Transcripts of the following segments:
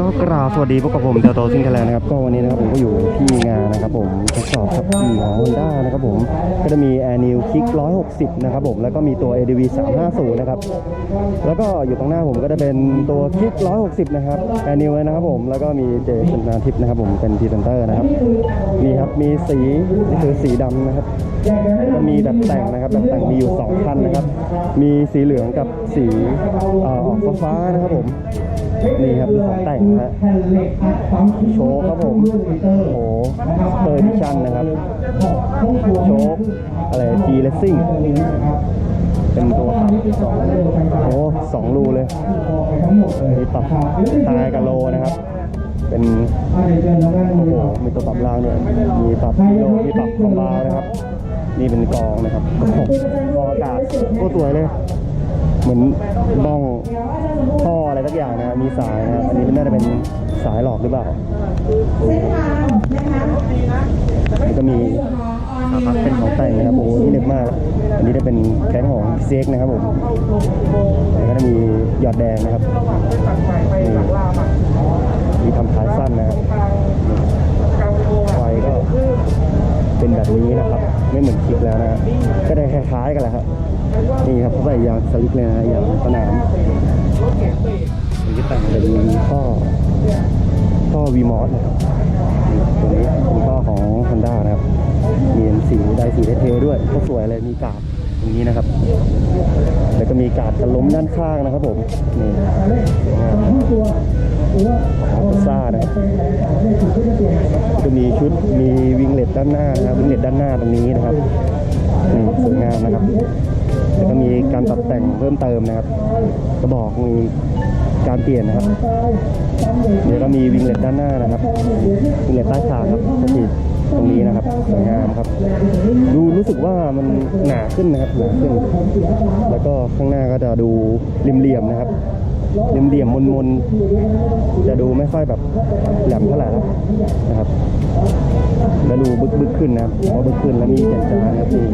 ก็กราบสวัสดีพวกกับผมเตโตซิงเทแลนนะครับก็วันนี้นะครับผมก็อยู่ที่งานนะครับผมทดสอบขับขี่ของ Honda นะครับผมก็จะมี Air New Kick 160 นะครับผมแล้วก็มีตัว ADV 350 นะครับแล้วก็อยู่ตรงหน้าผมก็จะเป็นตัว Kick 160 นะครับ Air New นะครับผมแล้วก็มีเจสันนาทิพย์นะครับผมเป็นพรีเซนเตอร์นะครับนี่ครับมีสีนี่คือสีดำนะครับมีแบบแต่งนะครับแบบแต่งมีอยู่สองคันนะครับมีสีเหลืองกับสีออออกฟ้าๆนะครับผม นี่ครับคือของแต่งนะฮะโชว์ครับผมโอ้โหเตอร์ดิชั่นนะครับ โชว์อะไร G Racing เป็นตัวปรับสองโอ้สองรูเลยมีปรับทายกับโลนะครับ เป็นโอ้โหมีตัวปรับล่างด้วยมีปรับโลมีปรับคอมบาวนะครับ นี่เป็นกองนะครับกองอากาศโคตรสวยเลย เหมือนบ้องท่อ สักอย่างนะมีสายนะครับอันนี้น่าจะเป็นสายหลอกหรือเปล่าแล้วก็มีอาพักเป็นของแต่งนะครับโอ้โหนี่เด็ดมาก อันนี้จะเป็นแก๊งของเซ็กนะครับผมแล้วก็จะมีหยอดแดงนะครับมีทำท้ายสั้นนะครับไฟก็เป็นแบบนี้นะครับ ไม่เหมือนคลิปแล้วนะฮะก็ได้คล้ายๆกันแหละครับนี่ครับเขาใส่ยางสลิปเลยนะยางสนาม นี่แต่งเป็นท่อท่อวีมอสนะครับตัวนี้เป็นท่อของ Honda นะครับมีสีได้สีเทด้วยก็สวยเลยมีกาดอย่างนี้นะครับ แล้วก็มีกาดกันล้มด้านข้างนะครับผม นี่สวยงามของซ่านะครับก็มีชุดมีวิงเล็ตด้านหน้านะครับวิงเล็ตด้านหน้าตรงนี้นะครับนี่สวยงามนะครับ แล้วก็มีการปรับแต่งเพิ่มเติมนะครับ กระบอกมี การเปลี่ยนนะครับ เดี๋ยวก็มีวิงเล็ตด้านหน้านะครับ วิงเล็ตใต้คางครับก็คือตรงนี้นะครับสวยงามครับ ดูรู้สึกว่ามันหนาขึ้นนะครับหนาขึ้น แล้วก็ข้างหน้าก็จะดูเหลี่ยมๆนะครับเหลี่ยมๆมนๆจะดูไม่ค่อยแบบแหลมเท่าไหร่แล้วนะครับแล้วดูบึกบึกๆขึ้นนะครับพอบึกขึ้นแล้วมีแจ่มจ้านะครับนี่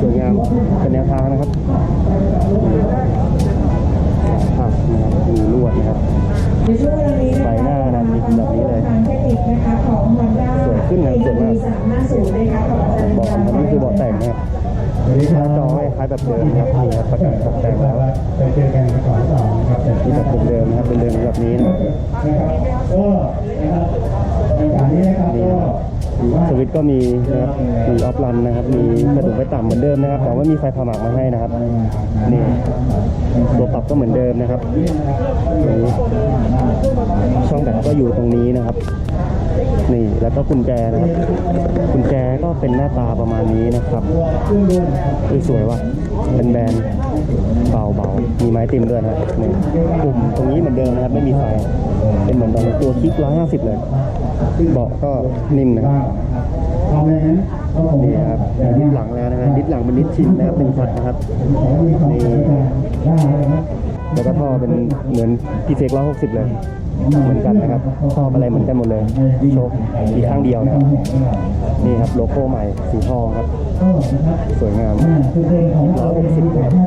สวยงามเป็นแนวทางนะครับผักนะครับมีลวดนะครับ ในช่วงเวลานี้ะคะใบหน้านะมีแบบนี้เลยทางเทคนิคนะคะของ Honda สวยขึ้นนะสวยมากสามห้าศูนย์นะคะของอาจารย์บอกนะครับนี่คือเบอกแต่งนะครับหน้าจอคล้ายๆแบบเดิมนะครับนี่ครับประกาศตกแต่งแล้วไปเจอกันก่อนต่อนะครับนี่แบบเดิมๆนะครับเป็นเดิมแบบนี้นะครับนะครับก็นะครับในการนี้นะครับก็ถือว่า สวิตก็มีนะครับมีออฟรันนะครับ มีกระดูกไฟต่ำเหมือนเดิมนะครับ แต่ว่ามีไฟผ่าหมากมาให้นะครับ นี่ตัวปรับก็เหมือนเดิมนะครับนี้ช่องแบตก็อยู่ตรงนี้นะครับ นี่แล้วก็กุญแจนะครับ กุญแจก็เป็นหน้าตาประมาณนี้นะครับเอ้ยสวยว่ะเป็นแบรนด์เบาเบามีไม้ติมด้วยนะครับนี่ปุ่มตรงนี้เหมือนเดิมนะครับ ไม่มีไฟ เป็นเหมือนตอนตัวคลิกร้อยห้าสิบเลย เบาะก็นิ่มนะครับนี่ครับดิสหลังแล้วนะฮะดิสหลังเป็นดิสชินนะครับเป็นพัดนะครับนี่ได้นะครับแล้วก็ท่อเป็นเหมือนพีเซกร้อยหกสิบเลยเหมือนกันนะครับท่ออะไรเหมือนกันหมดเลยโชคอีกข้างเดียวนะครับนี่ครับโลโก้ใหม่สีทองครับ สวยงามอ่าคือเพลงของเราเป็นสิบแปดห้าศูนย์เป็นสิบ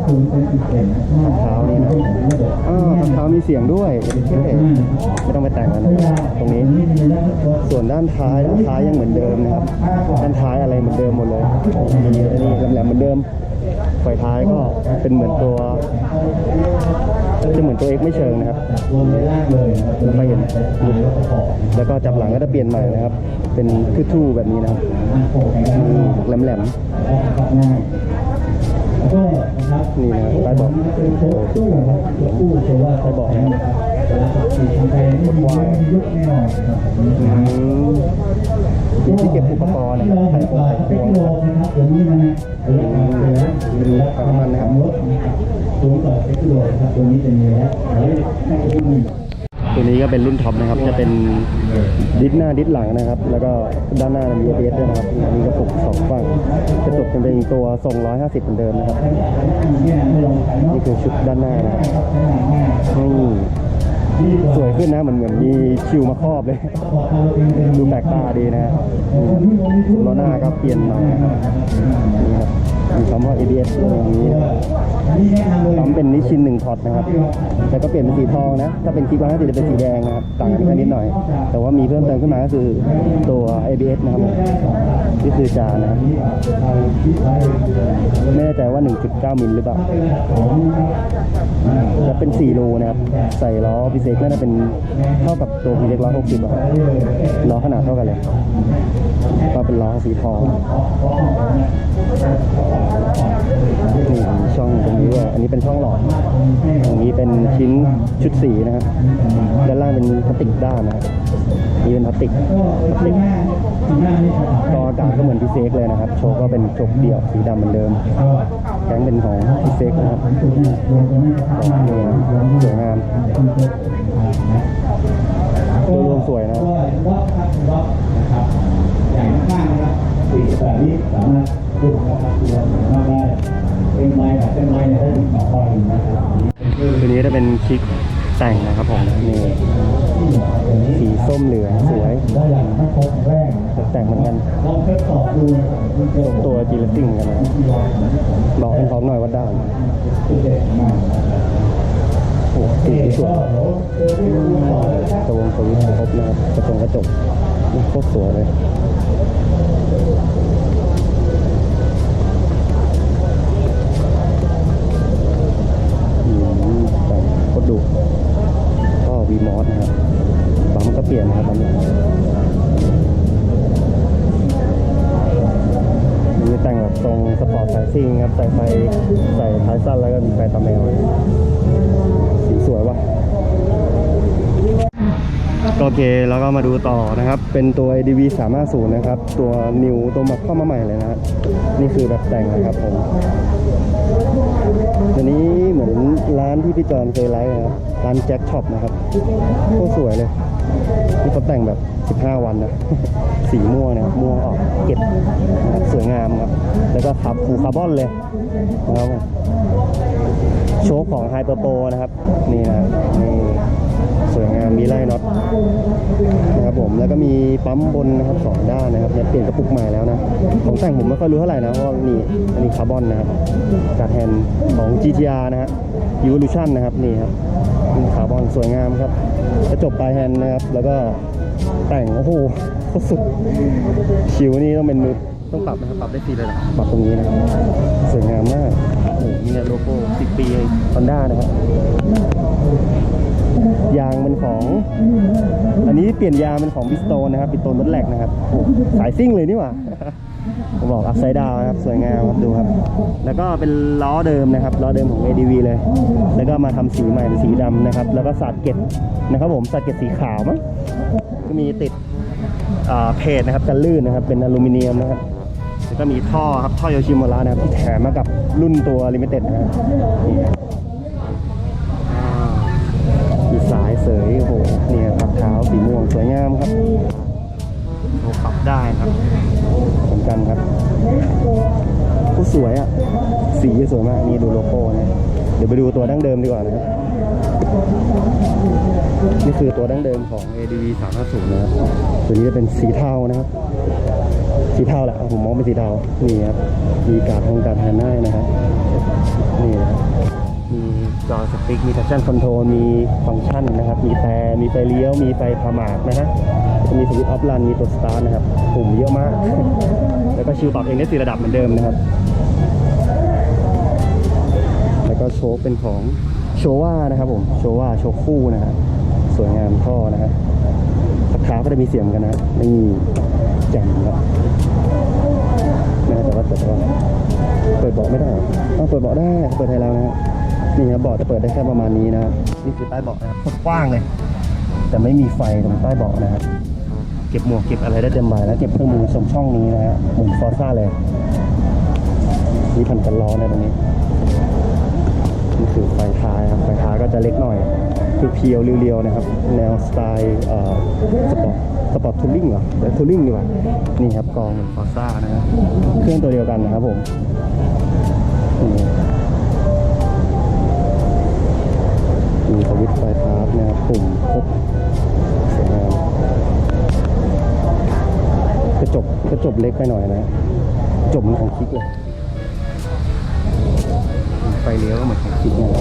รองเท้านี่นะอ้าวรองเท้ามีเสียงด้วยเท่ไม่ต้องไปแต่งแล้วนะครับตรงนี้ ส่วนด้านท้ายด้านท้ายยังเหมือนเดิมนะครับ ด้านท้ายอะไรเหมือนเดิมหมดเลยมีอันนี้แหลมๆเหมือนเดิมไฟท้ายก็เป็นเหมือนตัวจะเหมือนตัวเอกไม่เชิงนะครับไม่เห็นแล้วก็จับหลังก็จะเปลี่ยนใหม่นะครับ เป็นทู่แบบนี้นะครับแข็งนี่แหลมก็นะครับๆ นี่นะครับใต้เบาะเป็นโชว์ตู้ครับตู้โชว์ว่าใต้เบาะนะครับสีทำไปนี่มียุคแน่นอนนะครับมีที่เก็บอุปกรณ์นะครับใส่ของใส่เทพควงนะครับตัวนี้นะฮะเป็นรถประมาณนะครับรถตัวต่อเทคโลนะครับตัวนี้จะมีแล้วให้ดูตัวนี้ก็เป็นรุ่นท็อปนะครับจะเป็น ดิสหน้าดิสหลังนะครับ แล้วก็ด้านหน้ามี ABS ด้วยนะครับมีกระปุกสองฝั่งกระจกจะเป็นตัวทรง150เหมือนเดิมนะครับ นี่คือชุดด้านหน้านะครับนี่สวยขึ้นนะเหมือนเหมือนมีชิวมาครอบเลย ดูแปลกตาดีนะฮะล้อหน้าก็เปลี่ยนม่นะครับ นี่ครับมีปั๊มพอ ABS ตรงนี้นะครับนี่แนะนำเลยปั๊มเป็นนิชินหนึ่งพอร์ตนะครับ แต่ก็เปลี่ยนเป็นสีทองนะ ถ้าเป็นคลิปว่าจะเป็นสีแดงนะครับ ต่างกันแค่นิดหน่อย แต่ว่ามีเพิ่มเติมขึ้นมาก็คือตัว ABS นะครับผมนี่คือจานนะครับ ไม่แน่ใจว่า 1.9 มิลหรือเปล่าจะเป็น4รูนะครับ ใส่ล้อพิเศษน่าจะเป็นเท่ากับตัวพีเล็กร้อยหกสิบอะครับล้อขนาดเท่ากันเลย ก็เป็นล้อสีทองนี่ช่องตรงนี้ด้วยอันนี้เป็นช่องหลอด ตรงนี้เป็นชิ้นชุดสีนะครับ ด้านล่างเป็นพลาสติกด้านนะครับนี่เป็นพลาสติกพลาสติกกออากาศก็เหมือนพิเศษเลยนะครับ โชว์ก็เป็นโชคเดี่ยวสีดำเหมือนเดิม แก๊งเป็นของพิเศษนะครับสวยงามดยรวมสวยนะก็บล็อกครับบล็อกนะครับใหญ่มากๆนะครับสีแบบนี้สามารถ พูดนะครับตัวมากได้เป็นไม้แบบเป็นไม้เนี่ยได้ถึงสองร้อยนะครับตัวนี้จะเป็นคลิกแต่งนะครับผมนี่สีส้มเหลืองสวยได้อย่างถ้าครบแรกนะครับแต่งเหมือนกันลองทดสอบดูนะครับคุณเจอตัวจีลติ้งกันนะบอกเป็นพร้อมหน่อยวัดด้านคุณเจอมากนะครับโอ้โหสีสวยเดี๋ยวเจอที่ดูต่อเลยนะครับตะวงสวิตช์ครบนะครับกระจกกระจกนี่โคตรสวยเลย โคตรดุก็วีมอสนะครับปั๊มก็เปลี่ยนนะครับปั๊มนี่แต่งแบบทรงสปอร์ตสายซิ่งครับใส่ไฟใส่ท้ายสั้นแล้วก็มีไฟตาแมวสีสวยว่ะก็โอเคแล้วก็มาดูต่อนะครับ เป็นตัว ADV 350 นะครับ ตัวนิวตัวมาเข้ามาใหม่เลยนะนี่คือแบบแต่งนะครับผมตัวนี้ ร้านที่พี่จอนเคยไลฟ์นะครับ ร้านแจ็คช็อปนะครับโคตรสวยเลย นี่เขาแต่งแบบ 15 วันนะ สีม่วงนะม่วงออกเก็บนะครับสวยงามครับ แล้วก็ขับฟูคาร์บอนเลยนะครับโชว์ของไฮเปอร์โปนะครับ นี่นะนี่ สวยงามมีไล่น็อตนะครับผมแล้วก็มีปั๊มบนนะครับสองด้านนะครับเนี่ยเปลี่ยนกระปุกใหม่แล้วนะของแต่งผมไม่ค่อยรู้เท่าไหร่นะเพราะว่านี่อันนี้คาร์บอนนะครับการแทนของ GTR นะฮะ Evolution นะครับนี่ครับคาร์บอนสวยงามครับกระจกปลายแฮนด์นะครับ แล้วก็แต่งโอ้โหโคตรสุดชิวนี่ต้องเป็นมือต้องปรับนะครับ ปรับได้สี่ระดับปรับตรงนี้นะครับสวยงามมากโอ้โหนี่โลโก้10ปีฮอนด้านะครับ ยางเป็นของ อันนี้เปลี่ยนยางเป็นของบิสโตนนะครับบิสโตนรถแหลกนะครับโอ้สายซิ่งเลยนี่หว่าผมบอกอัพไซด์ดาวนะครับสวยงามครับดูครับ แล้วก็เป็นล้อเดิมนะครับล้อเดิมของ ADV เลย แล้วก็มาทำสีใหม่เป็นสีดำนะครับ แล้วก็สาดเกล็ดนะครับผมสาดเกล็ดสีขาวมั้งก็มีติดอ่าเพจนะครับกันลื่นนะครับ เป็นอลูมิเนียมนะครับแล้วก็มีท่อครับท่อโยชิโมระนะครับที่แถมมากับรุ่นตัวลิมิเต็ดนะครับ ท้าสีม่วงสวยงามครับโอ้ปรับได้ครับเหมือนกันครับโคตรสวยอะ สีสวยมาก นี่ดูโลโก้นะเดี๋ยวไปดูตัวดั้งเดิมดีกว่านะครับ นี่คือตัวดั้งเดิมของ ADV 350นะครับ ตัวนี้จะเป็นสีเทานะครับ สีเทาแหละผมมองเป็นสีเทา นี่ครับ มีการทงการแทนได้นะครับ นี่นะครับมี จอสปิกมี traction control มีฟังก์ชันนะครับ มีแต่มีไฟเลี้ยวมีไฟพามากนะฮะจะมีสวิตช์ออฟรันมีตัวสตาร์ทนะครับปุ่มเยอะมาก แล้วก็ชิวปรับเองได้สี่ระดับเหมือนเดิมนะครับ แล้วก็โชคเป็นของโชว่านะครับผมโชว่าโชคู่นะฮะสวยงามท่อนะฮะสักขาก็จะมีเสียงกันนะนี่แจ่มครับนะแต่ว่าเปิดว่าเปิดเบาะไม่ได้ต้องเปิดเบาะได้เปิดให้แล้วนะฮะ นี่ครับเบาะจะเปิดได้แค่ประมาณนี้นะนี่คือใต้เบาะนะครับกว้างเลย แต่ไม่มีไฟตรงใต้เบาะนะครับเก็บหมวกเก็บอะไรได้เต็มใบแล้วเก็บเครื่องมือชมช่องนี้นะฮะหมุนฟอร์ซ่าเลยมีพันกันล้อนะตรงนี้นี่คือไฟท้ายครับไฟท้ายก็จะเล็กหน่อยคือเพียวเรียวๆนะครับ แนวสไตล์สปอร์ตสปอร์ตทูริงเหรอหรือทูริงดีกว่านี่ครับกองเหมือนฟอร์ซ่านะครับเครื่องตัวเดียวกันนะครับผม ไฟท้ายนะครับปุ่มครบสวยงามกระจกกระจกเล็กไปหน่อยนะจมของคิกเลยเลี้ยวก็เหมือนของจริงเลย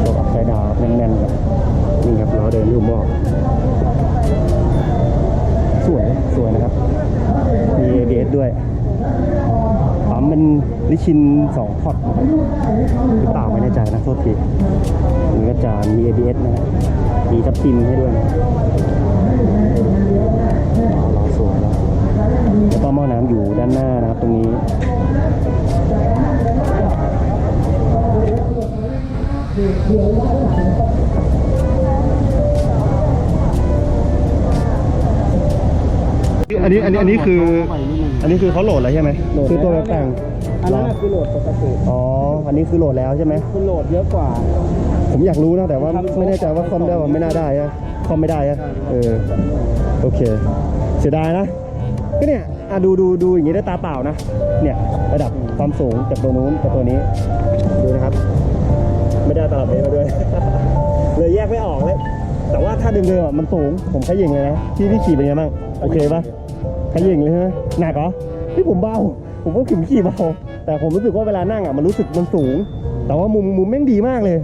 โชว์อัพไซด์ดาวแน่นๆครับนี่ครับล้อเดินที่บอกสวยสวยนะครับมี ABS ด้วย นิชิน2พอร์ตนะครับหรือเปล่าไม่แน่ใจนะโทษทีมันก็จะมี ABS นะมีทับทิมให้ด้วยนะล้อสวยแล้วแล้วก็หม้อน้ำอยู่ด้านหน้านะครับตรงนี้อันนี้อันนี้อันนี้คืออันนี้คือเขาโหลดแล้วใช่ไหมคือตัวแบบแต่ง อันนั้นน่ะคือโหลดปกติอ๋อ อันนี้คือโหลดแล้วใช่ไหม คือโหลดเยอะกว่า ผมอยากรู้นะแต่ว่าไม่แน่ใจว่าคอมได้ว่าไม่น่าได้อะคอมไม่ได้อะเออ โอเค เสียดายนะ ก็เนี่ยอะดูดูดูอย่างนี้ได้ตาเปล่านะ เนี่ยระดับความสูงจากตัวนู้นกับตัวนี้ ดูนะครับ ไม่ได้ตลับเมตรมาด้วย เลยแยกไม่ออกเลย แต่ว่าถ้าเดิมๆอะมันสูง ผมขยิงเลยนะ ที่ที่ขี่เป็นไงบ้าง โอเคปะขยิงเลยใช่ไหมหนักเหรอที่ผมเบา ผมก็ขี่ขี่เบาแต่ผมรู้สึกว่าเวลานั่งอะมันรู้สึกมันสูง แต่ว่ามุมมุมแม่งดีมากเลย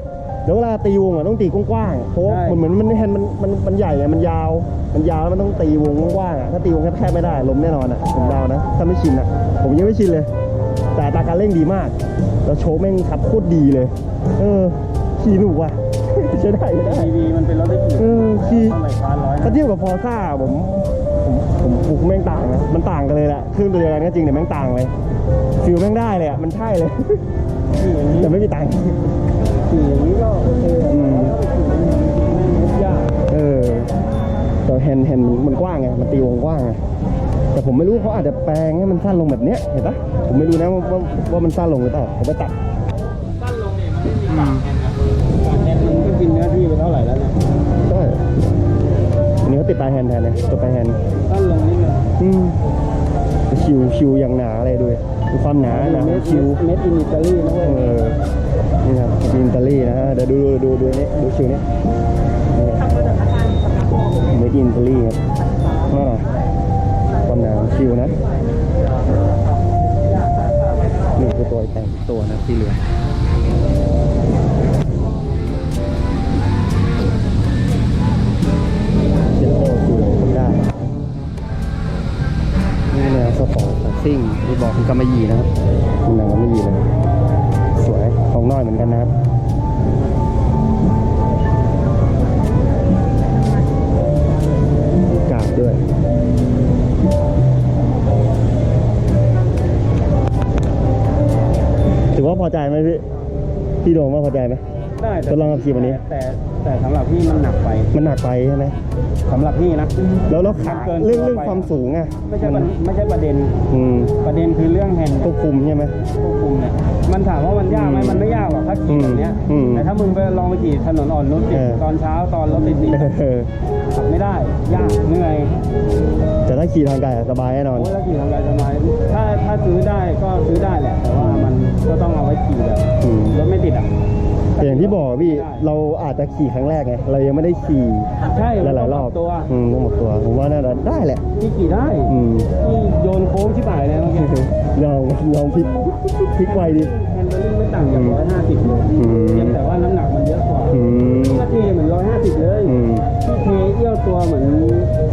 แล้วเวลาตีวงอะต้องตีกว้างๆเพราะว่าใช่เหมือนเหมือนมันแฮนด์มันมันมันใหญ่อะมันยาว มันยาวแล้วมันต้องตีวงกว้างๆอะถ้าตีวงแคบๆไม่ได้ล้มแน่นอนอะผมเดานะถ้าไม่ชินอะผมยังไม่ชินเลย แต่อัตราการเร่งดีมาก แล้วโชว์แม่งขับโคตรดีเลย เออขี่หนุกว่ะใช้ได้ใช้ได้ ทีวีมันเป็นรถได้กี่เออขี่เท่าไหร่พันร้อยถ้านะเทียบกับพอซ่าผม ผมผมผมแม่งต่างนะมันต่างกันเลยแหละเครื่องตัวเดียวกันก็จริงแต่แม่งต่างเลยฟิลแม่งได้เลยอะมันใช่เลย ขี่อย่างนี้แต่ไม่มีตังค์ขี่อย่างนี้ก็โอเคอืมแม่งมุดยากเออแต่แฮนด์แฮนด์มันกว้างไงมันตีวงกว้างไงแต่ผมไม่รู้เขาอาจจะแปลงให้มันสั้นลงแบบเนี้ยเห็นปะผมไม่รู้นะว่าว่าว่ามันสั้นลงหรือเปล่าผมไปตัด ติดปลายแฮนด์แทนนะตัวปลายแฮนด์สั้นลงนี่เลยอืมคิวคิวอย่างหนาเลยด้วยมีความหนาหนาของคิวเม็ดอินอิตาลีนะเว้เอยอนี่ครับอินตาลีนะฮะเดี๋ยวดูดูดูดูนี่ดูคิวนี่เมดอินตาลีครับนั่นน่ะความหนาของคิวนะนี่คือตัวแต่งตัวนะที่เหลือ ได้นี่แนวสปอร์ตแบบซิ่งที่บอกคือกำมะหยี่นะครับเป็นหนังกำมะหยี่เลยสวยของน้อยเหมือนกันนะครับมีกาบด้วยถือว่าพอใจไหมพี่พี่โดงว่าพอใจไหมได้แต่ทดลองขับขี่วันนี้ แต่ แต่สำหรับพี่มันหนักไป มันหนักไปใช่ไหมสำหรับพี่นะ แล้วแล้วขาเกินเรื่องตัวเรื่องไปความสูงอะไม่ใช่ประไม่ใช่ประเด็น อืมประเด็นคือเรื่องแฮนด์ควบคุมใช่ไหมควบคุมเนี่ย มันถามว่ามันยากไหมอืมมันไม่ยากหรอกถ้าขี่แบบเนี้ย อืมแต่ถ้ามึงไปลองไปขี่ถนนอ่อนรถติดเออ ตอนเช้าตอนรถติดติดเออขับไม่ได้ ยากเหนื่อย แต่ถ้าขี่ทางไกลอะสบายแน่นอน โอ้ยแล้วขี่ทำไรทำไมถ้าถ้าซื้อได้ก็ซื้อได้แหละ แต่ว่ามันก็ต้องเอาไว้ขี่แบบอืม รถไม่ติดอะ แต่อย่างที่บอกพี่เราอาจจะขี่ครั้งแรกไงเรายังไม่ได้ขี่ใช่หลายๆรอบตัว อืมต้องหมดตัวผมว่าน่าจะได้แหละ ที่ขี่ได้อืม ที่โยนโค้งชิบหายเลยเมื่อกี้ ลองลองพลิกพลิกไวดิ แฮนด์เดิลไม่ต่างจากร้อยห้าสิบเลยอืม เพียงแต่ว่าน้ำหนักมันเยอะกว่าอืมที่ก็เทเหมือนร้อยห้าสิบเลยอืมที่เทเอี้ยวตัวเหมือน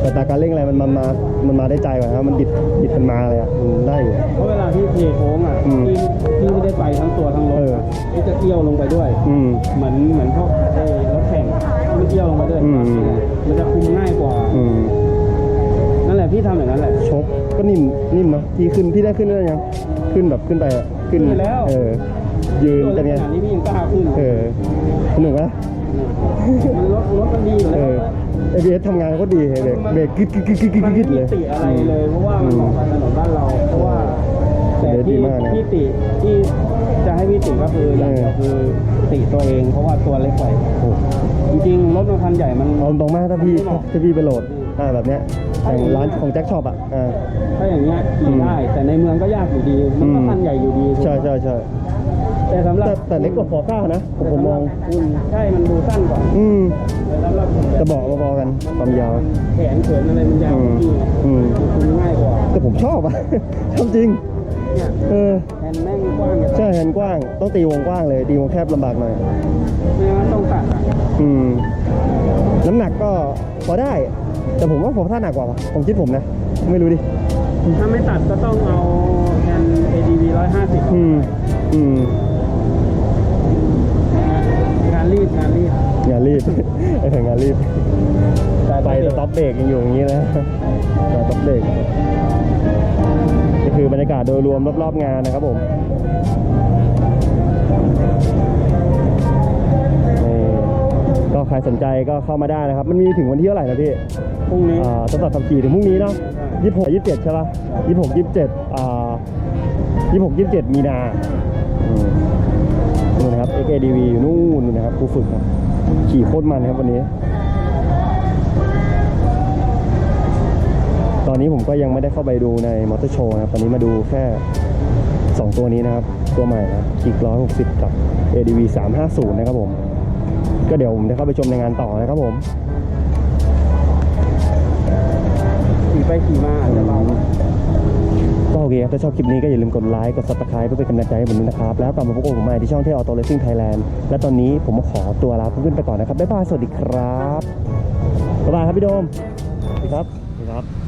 แต่ตาการเร่งอะไรมันมันมามันมาได้ใจกว่าครับมันดิดดิดมันมาเลยอะมันได้อยู่ เพราะเวลาที่เทโค้งอะอืมที่ที่ไม่ได้ไปทั้งตัวทั้งรถเออ ที่จะเอี้ยวลงไปด้วย อืม เหมือนเหมือนพวกเอ่อรถแข่งไม่เอี้ยวลงไปด้วยอืม มันจะคุมง่ายกว่า อืมนั่นแหละพี่ทำอย่างนั้นแหละชกก็นิ่มนิ่มเนาะที่ขึ้นพี่ได้ขึ้นได้ยัง ขึ้นแบบขึ้นไปอะขึ้นขึ้นแล้ว เออ ยืนตัวเป็นไง ขนาดนี้พี่ยังกล้าขึ้นเออสนุกไหมมันรถรถมันดีอยู่เอแล้วอ ABS ทำงานก็ดีเบรกเบรกกึดกึดกึดกึดกึดมันกึไม่ดมีเลย ติอะไรเลย เพราะว่ามันเหมาะกับถนนบ้านเรา เพราะว่าแต่เดี๋ยวดีที่มากนะที่ติที่จะให้พี่ติก็คืออย่างเดียวเออ คือติตัวเองเพราะว่าตัวเล็กไปโอ้จริงๆรถมันคันใหญ่มัน เอาตรงมากถ้าพี่มันไม่เหมาะถ้าพี่ไปโหลด อ่าแบบเนี้ยอย่างร้านของแจ็คช็อปอะอ่า ถ้าอย่างเงี้ยขี่ได้ แต่ในเมืองก็ยากอยู่ดี มันก็อืม คันใหญ่อยู่ดีใช่ใช่ใช่แต่สำหรับแต่แต่เล็กกว่าฟอร์ซ่านะผมผมมอง คุณใช่มันดูสั้นกว่าอืมแต่สำหรับผมแบบจะบอกพอๆกันความยาว แขนเขินอะไรมันยาวกว่าพี่อืม คุณง่ายกว่าแต่ผมชอบอะ ชอบจริง เนี่ยเออแฮนด์แม่งกว้างๆกันใช่แฮนด์กว้าง ต้องตีวงกว้างเลย ตีวงแคบลำบากหน่อย ไม่งั้นต้องตัดอะอืม น้ำหนักก็พอได้ แต่ผมว่าผมถ้าหนักกว่าปะผมคิดผมนะ ไม่รู้ดิ ถ้าไม่ตัดก็ต้องเอาแฮนด์ ADV 150อืม อืมงานรีดงานรีดงานรีบเอองานรีบไฟสต็อปเบรกยังอยู่อย่างนี้นะสต็อปเบรกนี่คือบรรยากาศโดยรวมรอบๆงานนะครับผมนี่ก็ใครสนใจก็เข้ามาได้นะครับ มันมีถึงวันที่เท่าไหร่นะพี่ พรุ่งนี้ อ่าทดสอบขับขี่ถึงพรุ่งนี้เนาะยี่สิบหกยี่สิบเจ็ดใช่ป่ะยี่สิบหกยี่สิบเจ็ดอ่ายี่สิบหกยี่สิบเจ็ดมีนาอืมนู่นนะครับ XADV อยู่นู่นนะครับครูฝึกครับขี่โคตรมันครับวันนี้ ตอนนี้ผมก็ยังไม่ได้เข้าไปดูในมอเตอร์โชว์นะครับ ตอนนี้มาดูแค่ 2 ตัวนี้นะครับ ตัวใหม่นะคิก160 กับ ADV 350 นะครับผม ก็เดี๋ยวผมจะเข้าไปชมในงานต่อนะครับผม ไปขี่มาอาจจะเบาก็โอเคครับ ถ้าชอบคลิปนี้ก็อย่าลืมกดไลค์ กดซับสไคร b e เพื่อเป็นกำลังใจให้ผมด้วยนะครับ แล้วกลับมาพบกับผมใหม่ที่ช่องเที่ยวออโตเลสซิ่งไทยแลนด์และตอนนี้ผมขอตัวลาเพื่อนๆไปก่อนนะครับบ๊ายบายสวัสดีครับบ๊ายบายครับพี่โดมสวัสดีครับสวัสดีครับ